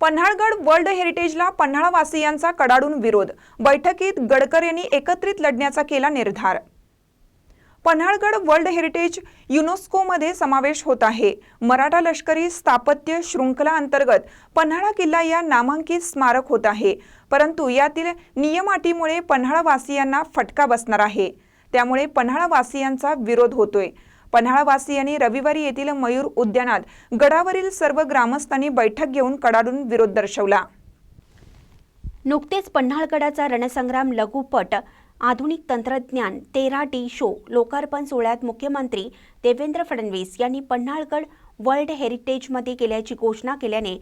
Panhalgad world हेरिटेजला पन्हाळवासियांचा कडाडून विरोध. बैठकीत गडकर यांनी एकत्रित लढण्याचा केला निर्धार. पन्हाळगड वर्ल्ड हेरिटेज युनेस्कोमध्ये समावेश होत आहे. मराठा लष्करी स्थापत्य शृंखला अंतर्गत पन्हाळा किल्ला या नामांकित स्मारक होत आहे. परंतु यातील नियमाटीमुळे पन्हाळवासियांना फटका बसणार आहे. त्यामुळे पन्हाळवासियांचा विरोध होतोय. पन्हाळवासियांनी रविवारी येथील मयूर उद्यानात गडावरील सर्व ग्रामस्थांनी बैठक घेऊन कडाडून विरोध दर्शवला. नुकतेच पन्हाळगडाचा रणसंग्राम लघुपट आधुनिक तंत्रज्ञान तेरा डी शो लोकार्पण सोहळ्यात मुख्यमंत्री देवेंद्र फडणवीस यांनी पन्हाळगड वर्ल्ड हेरिटेजमध्ये केल्याची घोषणा केल्याने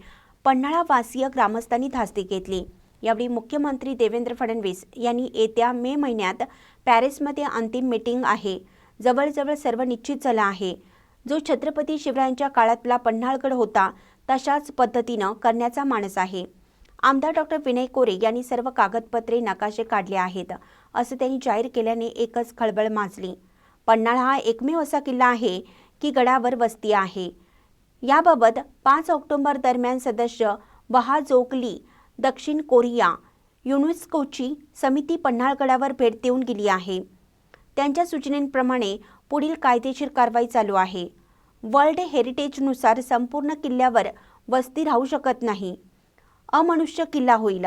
पन्हाळावासीय ग्रामस्थांनी धास्ती घेतली. यावेळी मुख्यमंत्री देवेंद्र फडणवीस यांनी येत्या मे महिन्यात पॅरिसमध्ये अंतिम मीटिंग आहे. जवळजवळ सर्व निश्चित झालं आहे. जो छत्रपती शिवरायांच्या काळातला पन्हाळगड होता तशाच पद्धतीनं करण्याचा मानस आहे. आमदार डॉक्टर विनय कोरे यांनी सर्व कागदपत्रे नकाशे काढले आहेत असं त्यांनी जाहीर केल्याने एकच खळबळ माजली. पन्हाळ हा एकमेव असा किल्ला आहे की गडावर वस्ती आहे. याबाबत पाच ऑक्टोबर दरम्यान सदस्य वहाजोगली दक्षिण कोरिया युनेस्कोची समिती पन्हाळगडावर भेट देऊन गेली आहे. त्यांच्या सूचनेप्रमाणे पुढील कायदेशीर कारवाई चालू आहे. वर्ल्ड हेरिटेजनुसार संपूर्ण किल्ल्यावर वस्ती राहू शकत नाही. अमनुष्य किल्ला होईल.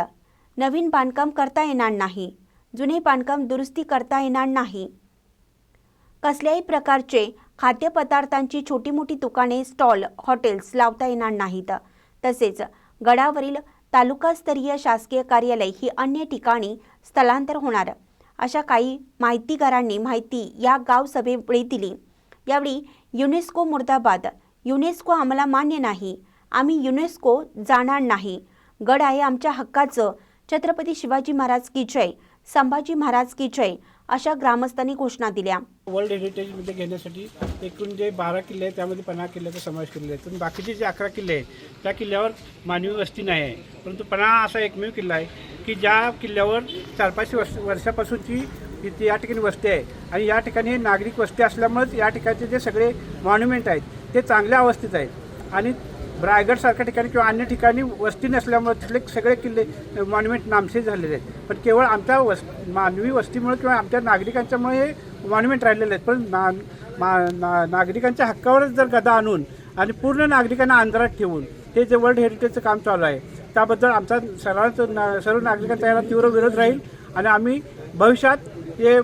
नवीन बांधकाम करता येणार नाही. जुने बांधकाम दुरुस्ती करता येणार नाही. कसल्याही प्रकारचे खाद्यपदार्थांची छोटी मोठी दुकाने स्टॉल हॉटेल्स लावता येणार नाहीत. तसेच गडावरील तालुकास्तरीय शासकीय कार्यालय ही अन्य ठिकाणी स्थलांतर होणार. अशा काही माहितीगारांनी माहिती या गाव सभेवेळी दिली. यावेळी युनेस्को मुर्दाबाद युनेस्को आम्हाला मान्य नाही. आम्ही युनेस्को जाणार नाही. गड आहे आमच्या हक्काचं. छत्रपती शिवाजी महाराज की जय. संभाजी महाराज की जय. अशा ग्रामस्थांनी घोषणा दिल्या. वर्ल्ड हेरिटेजमध्ये घेण्यासाठी एकूण जे बारा किल्ले आहेत त्यामध्ये पन्हा किल्ल्याचा समावेश केलेला आहे. पण बाकीचे जे अकरा किल्ले आहेत त्या किल्ल्यावर मानवी वस्ती नाही आहे. परंतु पन्हाळा असा एकमेव किल्ला आहे की ज्या किल्ल्यावर चार पाचशे वर्ष वर्षापासूनची इथे या ठिकाणी वस्ती आहे. आणि या ठिकाणी नागरिक वस्ती असल्यामुळेच या ठिकाणचे जे सगळे मॉन्युमेंट आहेत ते चांगल्या अवस्थेत आहेत. आणि रायगडसारख्या ठिकाणी किंवा अन्य ठिकाणी वस्ती नसल्यामुळे तिथले सगळे किल्ले मॉन्युमेंट नामशेष झालेले आहेत. पण केवळ आमच्या वस मानवी वस्तीमुळे किंवा आमच्या नागरिकांच्यामुळे हे मॉन्युमेंट राहिलेले आहेत. पण ना मा ना नागरिकांच्या हक्कावरच जर गदा आणून आणि पूर्ण नागरिकांना अंधारात ठेवून हे जे वर्ल्ड हेरिटेजचं काम चालू आहे त्याबद्दल आमचा सर्वांचं ना सर्व नागरिकांचा याला तीव्र विरोध राहील आणि आम्ही भविष्यात हे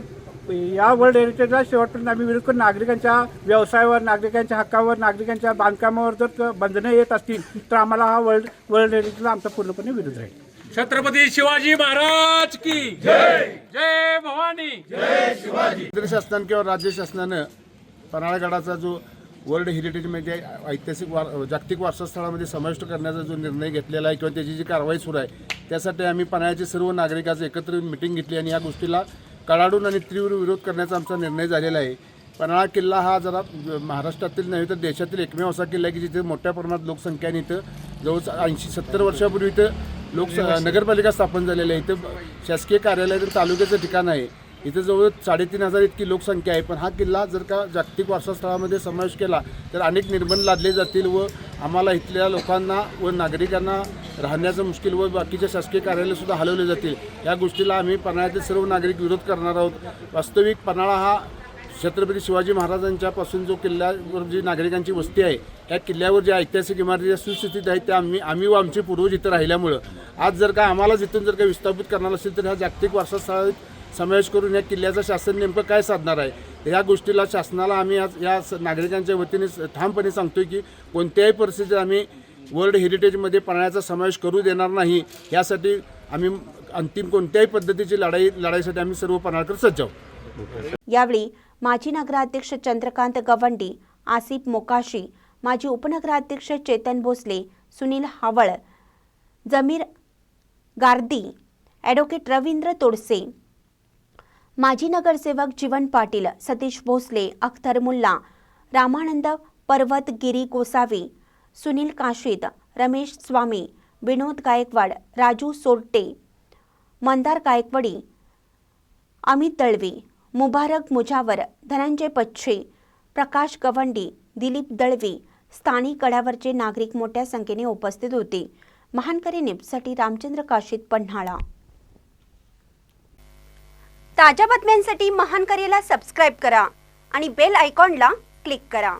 या वर्ल्ड हेरिटेजला शेवटपर्यंत आम्ही विरोध करून नागरिकांच्या व्यवसायावर नागरिकांच्या हक्कावर नागरिकांच्या बांधकामावर जर बंधनं येत असतील तर आम्हाला हा वर्ल्ड वर्ल्ड हेरिटेजला आमचा पूर्णपणे विरोध राहील. छत्रपती शिवाजी महाराज की जय! जय भवानी! केंद्र शासनानं किंवा राज्य शासनानं पन्हाळगडाचा जो वर्ल्ड हेरिटेजमध्ये ऐतिहासिक वार जागतिक वारसास्थळामध्ये समाविष्ट करण्याचा जो निर्णय घेतलेला आहे किंवा त्याची जी कारवाई सुरू आहे त्यासाठी आम्ही पन्हाळ्याचे सर्व नागरिकांचं एकत्र मिटिंग घेतली आणि या गोष्टीला कडाडून आणि तीव्र विरोध करण्याचा आमचा निर्णय झालेला आहे. पन्हाळा किल्ला हा जरा महाराष्ट्रातील नव्हे तर देशातील एकमेव असा किल्ला आहे की जिथे मोठ्या प्रमाणात लोकसंख्या आणि इथं जवळ ऐंशी सत्तर वर्षापूर्वी इथं लोक नगरपालिका स्थापन झालेली आहे. इथं शासकीय कार्यालय तर तालुक्याचं ठिकाण आहे. इथं जवळ साडेतीन हजार इतकी लोकसंख्या आहे. पण हा किल्ला जर का जागतिक वारसास्थळामध्ये समावेश केला तर अनेक निर्बंध लादले जातील व आम्हाला इथल्या लोकांना व नागरिकांना राहण्याचं मुश्किल व बाकीच्या शासकीय कार्यालयसुद्धा हलवले जातील. या गोष्टीला आम्ही पन्हाळ्यातील सर्व नागरिक विरोध करणार आहोत. वास्तविक पन्हाळा हा छत्रपती शिवाजी महाराजांच्यापासून जो किल्ल्यावर जी नागरिकांची वस्ती आहे या किल्ल्यावर ज्या ऐतिहासिक इमारती ज्या सुस्थितीत आहेत त्या आम्ही आम्ही व आमचे पूर्वज इथं राहिल्यामुळं. आज जर का आम्हाला जिथून जर का विस्थापित करणार असेल तर ह्या जागतिक वारसास्थळात समावेश करून या किल्ल्याचं शासन नेमकं काय साधणार आहे? या गोष्टीला शासनाला आम्ही आज या स- नागरिकांच्या वतीने ठामपणे सांगतोय की कोणत्याही परिस्थितीत आम्ही वर्ल्ड हेरिटेजमध्ये पाण्याचा समावेश करू देणार नाही यासाठी आम्ही अंतिम कोणत्याही पद्धतीची लढाई लढाईसाठी आम्ही सर्व पन्हाळकर सज्ज आहोत. यावेळी माजी नगराध्यक्ष चंद्रकांत गवंडी आसिफ मोकाशी माजी उपनगराध्यक्ष चेतन भोसले सुनील हावळ जमीर गार्दी ॲडव्होकेट रवींद्र तोडसे माजी नगरसेवक जीवन पाटील सतीश भोसले अख्तर मुल्ला रामानंद पर्वत गिरी गोसावी सुनील काशीद रमेश स्वामी विनोद गायकवाड राजू सोरटे मंदार गायकवाडी अमित दळवी मुबारक मुजावर धनंजय पच्छे प्रकाश गवंडी दिलीप दळवी स्थानिक गडावरचे नागरिक मोठ्या संख्येने उपस्थित होते. महानकरी निपसाठी रामचंद्र काशीद पन्हाळा. ताज्या बातम्यांसाठी महानकरीला सबस्क्राईब करा आणि बेल आयकॉनला क्लिक करा.